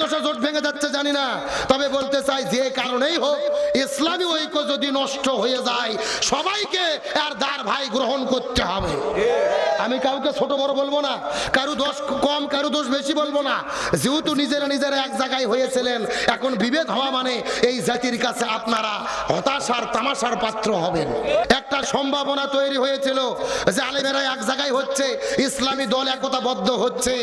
দোষে জোট ভেঙে যাচ্ছে, জানি না। তবে বলতে চাই, যে কারণেই হোক, ইসলামী ঐক্য যদি নষ্ট হয়ে যায়, সবাইকে আর দার ভাই গ্রহণ করতে হবে। আমি কাউকে ছোট বড় বলব না, কারু দোষ কম, কারু দোষ বেশি বলব না। যেহেতু নিজেরা নিজেরা এক জায়গায় হয়েছিলেন, এখন বিভেদ হওয়া মানে এই জাতির কাছে আপনারা হতাশার, তামাশার পাত্র হবেন। একটা সম্ভাবনা তৈরি হয়েছিল যে আলেমেরা এক জায়গায় হচ্ছে, ইসলামী দল একতাবদ্ধ হচ্ছে,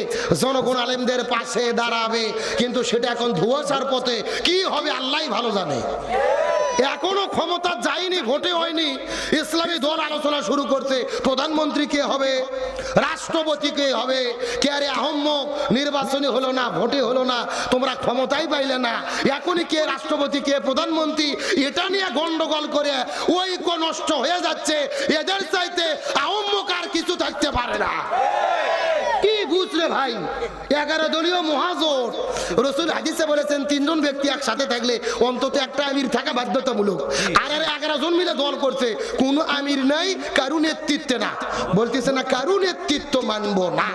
জনগণ আলেমদের পাশে দাঁড়াবে। কিন্তু সেটা এখন ধুয়াশার পথে। কি হবে আল্লাহ ভালো জানে। এখনও ক্ষমতা যায়নি, ভোটে হয়নি। ইসলামী দল আলোচনা শুরু করছে প্রধানমন্ত্রী কে হবে? রাষ্ট্রপতি কে হবে? কে আরে আহম্মক? নির্বাচনী হলো না, ভোটে হলো না, তোমরা ক্ষমতাই পাইলে না। এখনই কে রাষ্ট্রপতি, কে প্রধানমন্ত্রী? এটা নিয়ে গন্ডগোল করে ঐক্য নষ্ট হয়ে যাচ্ছে। এদের চাইতে আহম্মক আর কিছু থাকতে পারে না। বুঝলে ভাই। এগারো দলীয় মহাজোট। রসুল হাদিসে বলেছেন, তিনজন ব্যক্তি একসাথে থাকলে অন্তত একটা আমির থাকা বাধ্যতামূলক। আর আর এগারো জন মিলে দল করছে, কোন আমির নাই, কারু নেতৃত্বে না। বলতেছে না, কারু নেতৃত্ব মানবো না।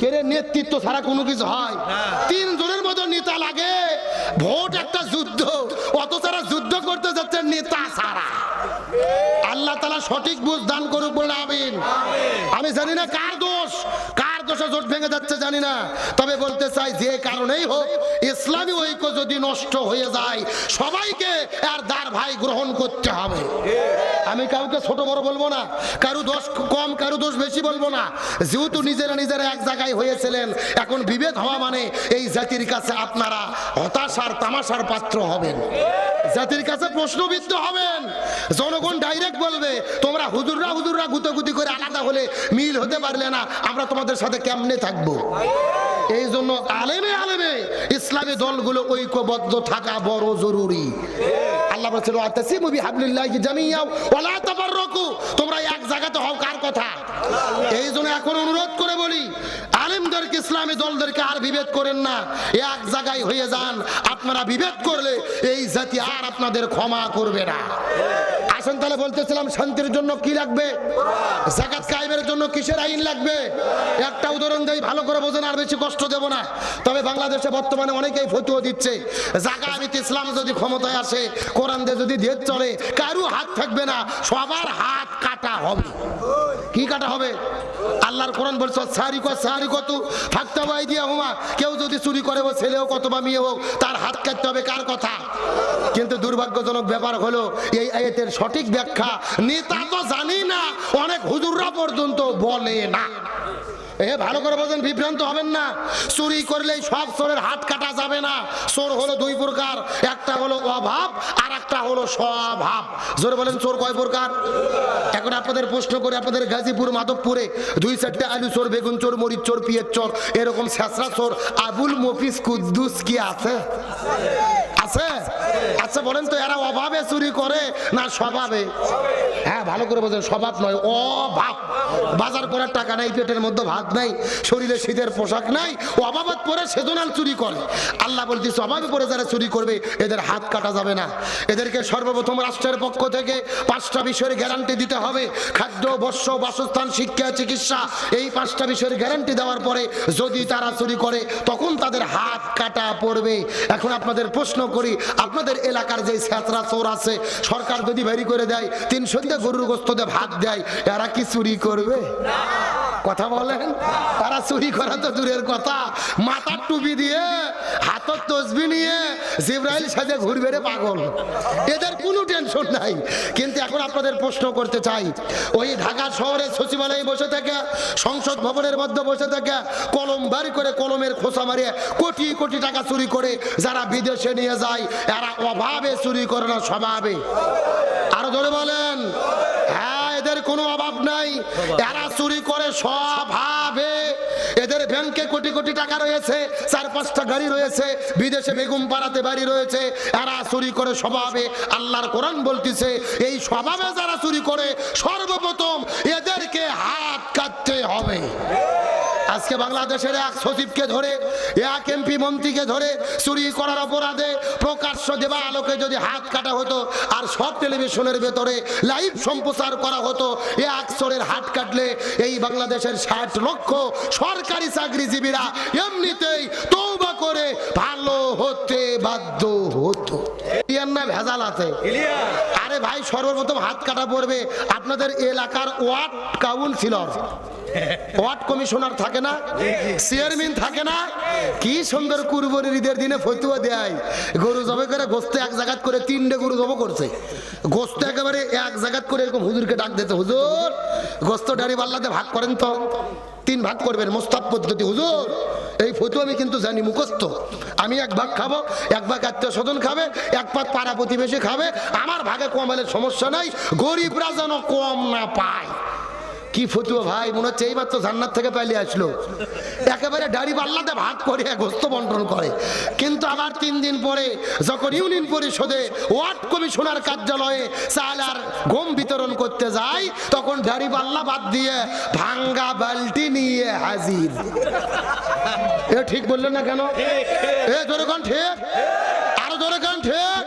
কেরে নেতৃত্ব ছাড়া কোনো কিছু হয়? তিন জনের মতো নেতা লাগে। ভোট একটা যুদ্ধ অত ছাড়া যুদ্ধ করতে যাচ্ছে, নেতা ছাড়া। আল্লাহ তালা সঠিক বুঝ দান করুক বলে, আমিন। আমি জানি না কার দোষ। কার জোট ভেঙে যাচ্ছে, জানি না। তবে বলতে চাই, যে কারণেই হোক, ইসলামী ঐক্য যদি নষ্ট হয়ে যায়, সবাইকে আর দার ভাই গ্রহণ করতে হবে। আমি কাউকে ছোট বড় বলব না, কারু দোষ কম, কারু দোষ বেশি বলব না। যেহেতু নিজেরা নিজেরা এক জায়গায় হয়েছিলেন, এখন বিভেদ হওয়া মানে এই জাতির কাছে আপনারা হতাশার, তামাশার পাত্র হবেন। জাতির কাছে প্রশ্নবিদ্ধ হবেন। জনগণ ডাইরেক্ট বলবে, তোমরা হুজুররা হুজুররা গুতগুতি করে আলাদা হলে মিল হতে পারলে না, আমরা তোমাদের সাথে কেমনে থাকব? এই জন্য আলেমে আলেমে ইসলামী দলগুলো ঐক্যবদ্ধ থাকা বড় জরুরি। আল্লাহ বলছিল আতাসিমু বিহাবলিল্লাহি জামিয়া ওয়ালা তাফাররাকু। তোমরা এক জায়গাতে হও, কার কথা? এই জন্য এখন অনুরোধ করে বলি আলেমদেরকে, ইসলামী দলদেরকে আর বিভেদ করেন না। এক জায়গায় হয়ে যান, আপনারা বিভেদ করলে এই জাতি আর আপনাদের ক্ষমা করবে না। আসেন তাহলে বলতেছিলাম, শান্তির জন্য কি লাগবে? জাকাত কায়েমের জন্য কিসের আইন লাগবে? একটা উদাহরণ দেই, ভালো করে বোঝেন, আর বেশি কষ্ট দেব না। তবে বাংলাদেশে বর্তমানে অনেকেই ফতুয়া দিচ্ছে জাকা আমিত ইসলাম যদি ক্ষমতায় আসে, কোরআন দিয়ে যদি দেশ চলে, কারু হাত থাকবে না, সবার হাত কাটা হবে। কি কাটা হবে? আল্লাহর কোরআন বলছো সারি কো সারি কত থাকতে হবে দিয়া হুমা কেউ যদি চুরি করে, ও ছেলে হোক অথবা মেয়ে হোক, তার হাত কাটতে হবে কার কথা? কিন্তু দুর্ভাগ্যজনক ব্যাপার হলো, এই আয়াতের সঠিক ব্যাখ্যা নেতা তো জানি না, অনেক হুজুররা পর্যন্ত বলে না। এ ভালো করে বলছেন বিভ্রান্ত হবেন না। চুরি করলেই সব চোরের হাত কাটা যাবে না। চোর হলো দুই প্রকার, একটা হলো অভাব আর একটা হলো স্বভাব। জোরে বলেন, চোর কয় প্রকার? এখন আপনাদের প্রশ্ন করে, আপনাদের গাজীপুর, মাধবপুরে দুই চারটে আলু চোর, বেগুন চোর, মরিচ চোর পিয়ের চোর, এরকম ছেঁচড়া চোর। আবুল মফিস কুদ্দুস কি আছে? আছে? আচ্ছা বলেন তো, এরা অভাবে চুরি করে না স্বভাবে? হ্যাঁ ভালো করে বলছেন স্বভাব নয়, অভাব। বাজার করার টাকা নাই, পেটের মধ্যে ভাত নাই, শরীরে শীতের পোশাক নাই, অভাবত পরে সেজনাল চুরি করে। আল্লাহ বলতেছে অভাবে পরে যারা চুরি করবে, এদের হাত কাটা যাবে না। এদেরকে সর্বপ্রথম রাষ্ট্রের পক্ষ থেকে পাঁচটা বিষয়ের গ্যারান্টি দিতে হবে। খাদ্য বস্ত্র বাসস্থান, শিক্ষা, চিকিৎসা, এই পাঁচটা বিষয়ের গ্যারান্টি দেওয়ার পরে যদি তারা চুরি করে, তখন তাদের হাত কাটা পড়বে। এখন আপনাদের প্রশ্ন করি, আপনাদের এলাকার যে স্যাঁচরা চোর আছে, সরকার যদি ভেরি করে দেয় তিনশো দিয়ে গরুর গোস্ত দিয়ে ভাত দেয়, এরা কি চুরি করবে? কথা বলেন? তারা চুরি করা তো দূরের কথা। মাথার টুপি দিয়ে হাতর তসবি নিয়ে জিব্রাইল সাজে ঘুরবে রে পাগল। এদের কোনো টেনশন নাই। কিন্তু এখন আপনাদের প্রশ্ন করতে চাই, ওই ঢাকা শহরের সচিবালয়ে বসে থেকে, সংসদ ভবনের মধ্যে বসে থেকে, কলম বাড়ি করে কলমের খোসা মারিয়ে কোটি কোটি টাকা চুরি করে যারা বিদেশে নিয়ে যায়, এরা অভাবে চুরি করে না, স্বভাবে। আরও ধরে বলেন। হ্যাঁ এদের কোনো অভাব নাই। এরা চুরি করে স্বভাবে এদের ব্যাংকে কোটি কোটি টাকা রয়েছে চার পাঁচটা গাড়ি রয়েছে বিদেশে বেগুম পাড়াতে বাড়ি রয়েছে। এরা চুরি করে স্বভাবে আল্লাহর কোরআন বলতেছে এই স্বভাবে যারা চুরি করে সর্বপ্রথম এদেরকে হাত কাটতে হবে। আজকে বাংলাদেশের এক সচিবকে ধরে এক এমপি মন্ত্রীকে ধরে চুরি করার অপরাধে প্রকাশ্য দেবা আলোকে যদি হাত কাটা হতো আর সব টেলিভিশনের ভেতরে লাইভ সম্প্রচার করা হতো এক চোরের হাত কাটলে এই বাংলাদেশের ষাট লক্ষ সরকারি চাকরিজীবীরা এমনিতেই তৌবা করে ভালো হতে বাধ্য হতো। না ভেজাল আছে। আরে ভাই সর্বপ্রথম হাত কাটা পড়বে আপনাদের এলাকার ওয়ার্ড কাউন্সিলর। ওয়ার্ড কমিশনার থাকে না, চেয়ারম্যান থাকে না। কি সুন্দর কুরবানির ঈদের দিনে ফতুয়া দেয়। গরু জবে করে গোস্ত এক জায়গাত করে তিনটে গরু জব করছে। গোস্ত একেবারে এক জায়গাত করে এরকম হুজুরকে ডাক দিতে হুজুর, গোস্ত ডাড়ি পাল্লাতে ভাগ করেন তো। তিন ভাগ করবেন মোস্তাব পদ্ধতি, হুজুর। এই ফটো আমি কিন্তু জানি, মুখস্থ। আমি এক ভাগ খাব, এক ভাগ আত্মীয় স্বজন খাবে, এক ভাগ পাড়া প্রতিবেশী খাবে। আমার ভাগে কম হলে সমস্যা নাই, গরিবরা যেন কম না পায়। কি ফতুয়া ভাই? মনে হচ্ছে এইবার তো জান্নাত থেকে পালিয়ে আসলো। একেবারে দাড়ি পাল্লাতে ভাগ করে গোস্ত বন্টন করে। কিন্তু আবার তিন দিন পরে যখন ইউনিয়ন পরিষদে ওয়ার্ড কমিশনার কার্যালয়ে চাল আর গম বিতরণ করতে যায় তখন দাড়ি পাল্লা বাদ দিয়ে ভাঙ্গা বালতি নিয়ে হাজির। এ ঠিক বললেন না কেন? এ জোরে কোন ঠিক আরও জোরে কোন ঠিক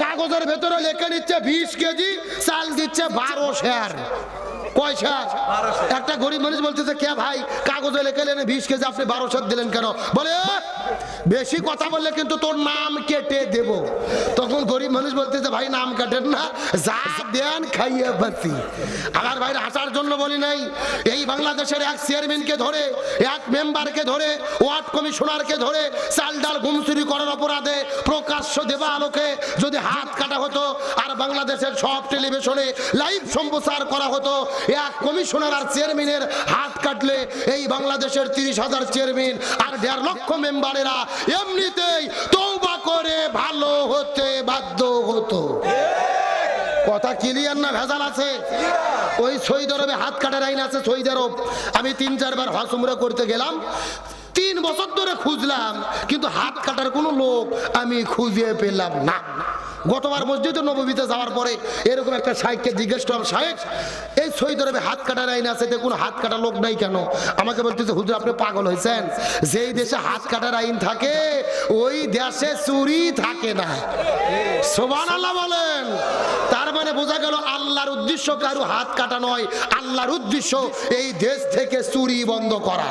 কাগজের ভেতরে লেখে নিচ্ছে বিশ কেজি, চাল দিচ্ছে বারো শেয়ার। শেয়ার একটা গরিব মানুষ বলতেছে কে ভাই? কাগজে লেখে বিশ কেজি আপনি বারো শেয়ার দিলেন কেন? বলে "এ, বেশি কথা বললে কিন্তু তোর নাম কেটে দেব। তখন গরিব মানুষ বলতেছে, ভাই, নাম কাটেন না, যা দেন খাইয়ে বাতি আমার ভাই হাসার জন্য বলি নাই, এই বাংলাদেশের এক চেয়ারম্যানকে ধরে, এক মেম্বারকে ধরে, ওয়ার্ড কমিশনারকে ধরে চাল ডাল ঘুম চুরি করার অপরাধে প্রকাশ্য দেবা আলোকে যদি হাত কাটা হতো, আর বাংলাদেশের সব টেলিভিশনে লাইভ সম্প্রচার করা হতো, এক কমিশনার আর চেয়ারম্যানের হাত কাটলে এই বাংলাদেশের তিরিশ হাজার চেয়ারম্যান আর দেড় লক্ষ মেম্বারেরা এমনিতেই তৌবা করে ভালো হতে বাধ্য হতো। কথা ক্লিয়ার না ভেজাল আছে? ওই সৌদি আরবে হাত কাটার আইন আছে সৌদি আরব আমি তিন, চারবার হজ উমরা করতে গেলাম। তিন বছর ধরে খুঁজলাম, কিন্তু হাত কাটার কোনো লোক আমি খুঁজে পেলাম না। গতবার মসজিদে নবমীতে যাওয়ার পরে এরকম একটা শাহেককে জিজ্ঞেস করলাম শাহেক এই সৌদি আরবে হাত কাটার আইন আছে, দেখুন হাত কাটা লোক নাই কেন? আমাকে বলতেছে, হুজুর, আপনি পাগল হয়েছেন। যেই দেশে হাত কাটার আইন থাকে, ওই দেশে চুরি থাকে না। সোবান আল্লাহ বলেন। তার মানে বোঝা গেল, আল্লাহর উদ্দেশ্য কারও হাত কাটা নয়। আল্লাহর উদ্দেশ্য এই দেশ থেকে চুরি বন্ধ করা।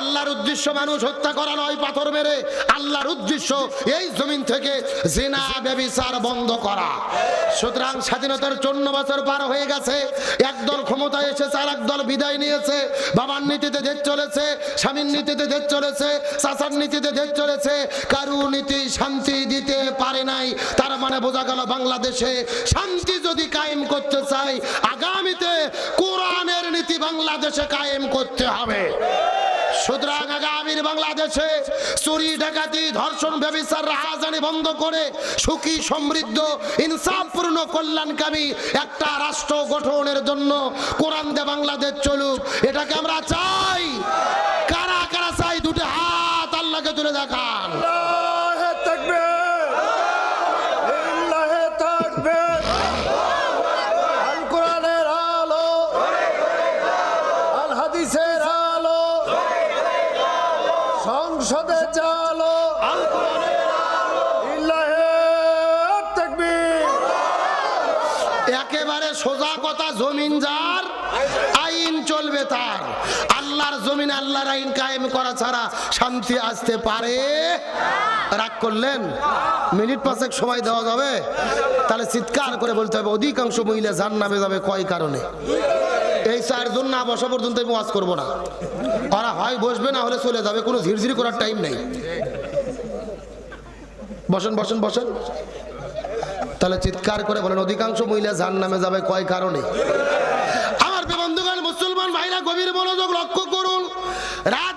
আল্লাহর উদ্দেশ্য মানুষ হত্যা করা নয়, পাথর মেরে। আল্লাহর উদ্দেশ্য এই জমিন থেকে জেনা, ব্যবিচার বন্ধ করা। সুতরাং স্বাধীনতার চন্ন বছর পার হয়ে গেছে। একদল ক্ষমতায় এসেছে আর একদল বিদায় নিয়েছে। বাবার নীতিতে দেশ চলেছে, স্বামীর নীতিতে দেশ চলেছে, চাচার নীতিতে দেশ চলেছে। কারু নীতি শান্তি দিতে পারে নাই। তার মানে বোঝা গেল বাংলাদেশে শান্তি যদি কায়েম করতে চাই, আগামীতে কোরআনের নীতি বাংলাদেশে কায়েম করতে হবে। সুতরাং আগামীর বাংলাদেশে চুরি, ডাকাতি, ধর্ষণ ব্যবসার রাহাজানি বন্ধ করে সুখী, সমৃদ্ধ, ইনসাফপূর্ণ, কল্যাণকামী একটা রাষ্ট্র গঠনের জন্য কোরআন দে বাংলাদেশ চলুক। এটাকে আমরা চাই। কারা কারা চাই? দুটো হাত আল্লাহকে তুলে দেখান। সংসদে চালো। একেবারে সোজা কথা, জমিন যার, আইন চলবে তার। আল্লাহর জমিন আল্লাহর আইন কায়েম করা ছাড়া শান্তি আসতে পারে। রাগ করলেন? মিনিট পাঁচেক সময় দেওয়া যাবে। তাহলে চিৎকার করে বলতে হবে, অধিকাংশ মহিলা জান নামে যাবে কয় কারণে? এই চারজন না বসা পর্যন্ত আমি ওয়াজ করব না। ওরা হয় বসবে, না হলে চলে যাবে, কোনো ঝিরঝিরি করার টাইম নেই। বসেন বসেন বসেন। তাহলে চিৎকার করে বলেন, অধিকাংশ মহিলা যার নামে যাবে, কয় কারণে? আমার বন্ধুগণ, মুসলমান ভাইরা গভীর মনোযোগ লক্ষ্য করুন। রাত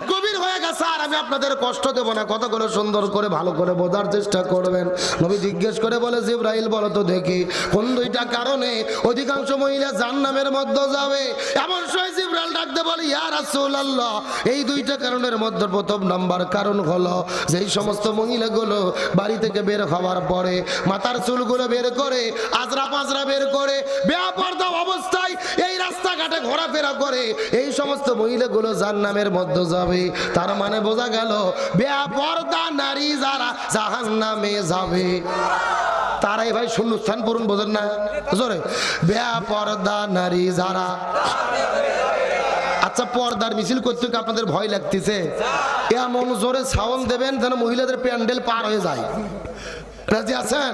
আমি আপনাদের কষ্ট দেব না কতগুলো সুন্দর করে, ভালো করে বোঝার চেষ্টা করবেন। নবী জিজ্ঞেস করে বলে, জিব্রাইল, বলো তো দেখি, কোন দুইটা কারণে অধিকাংশ মহিলা জান নামের মধ্যে যাবে? এমন সময় জিব্রাইল ডাকতে বলে, ইয়া রাসূলুল্লাহ, এই দুইটা কারণের মধ্যে প্রথম নাম্বার কারণ হলো, যেই সমস্ত মহিলাগুলো বাড়ি থেকে বের হওয়ার পরে মাথার চুলগুলো বের করে আজরা পাজরা বের করে অবস্থায় এই রাস্তাঘাটে ঘোরাফেরা করে, এই সমস্ত মহিলাগুলো যার নামের মধ্যে যাবে। তার মানে বোঝা গেল, বেপর্দা নারী যারা জাহান নামে যাবে। তারাই ভাই শূন্যস্থান পূরণ বোঝেন না? জোরে। বেপর্দা নারী যারা আচ্ছা পর্দার মিছিল করতে আপনাদের ভয় লাগতেছে। এমন জোরে সাউন্ড দেবেন যেন মহিলাদের প্যান্ডেল পার হয়ে যায়। রাজি আছেন?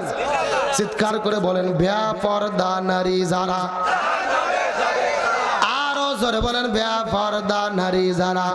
চিৎকার করে বলেন ব্যাপর্দা পর্দা নারী যারা জোরে বলেন বেয়া পর্দা নারী যারা।